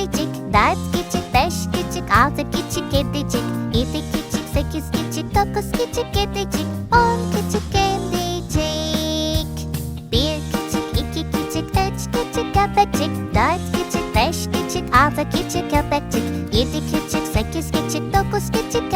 kedicik Dört küçük, beş küçük, altı küçük kedicik Yedi küçük, sekiz küçük, dokuz küçük kedicik On küçük kedicik Bir küçük, iki küçük, üç küçük köpecik Dört küçük, beş küçük, altı küçük köpecik Yedi küçük, sekiz küçük, dokuz küçük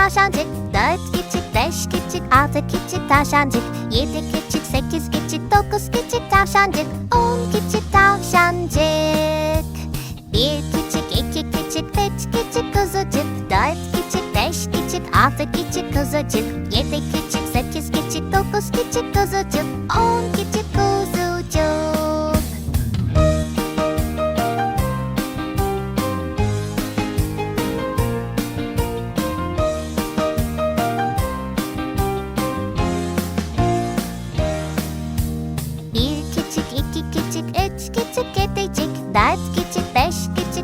tavşancık Dört küçük beş küçük altı küçük tavşancık Yedi küçük sekiz küçük dokuz küçük tavşancık On küçük tavşancık. Bir küçük iki küçük üç küçük kuzucuk Dört küçük beş küçük altı küçük kuzucuk Yedi küçük sekiz küçük dokuz küçük kuzucuk On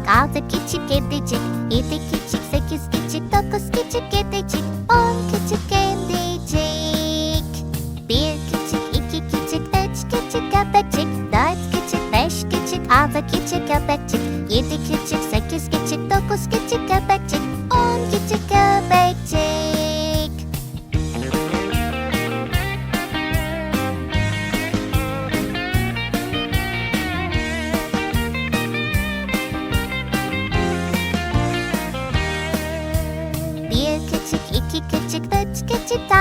altı küçük kedicik Yedi küçük, sekiz küçük, dokuz küçük kedicik On küçük kedicik Bir küçük, iki küçük, üç küçük köpekçik Dört küçük, beş küçük, altı küçük köpekçik Yedi küçük, sekiz küçük, dokuz küçük köpekçik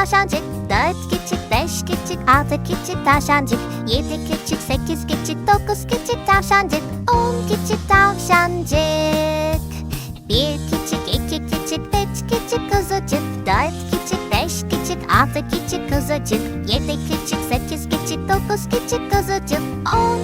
tavşancık. Dört küçük, beş küçük, altı küçük tavşancık. Yedi küçük, sekiz küçük, dokuz küçük tavşancık. On küçük tavşancık. Bir küçük, iki küçük, üç küçük kuzucuk. Dört küçük, beş küçük, altı küçük kuzucuk. Yedi küçük, sekiz küçük, dokuz küçük kuzucuk. On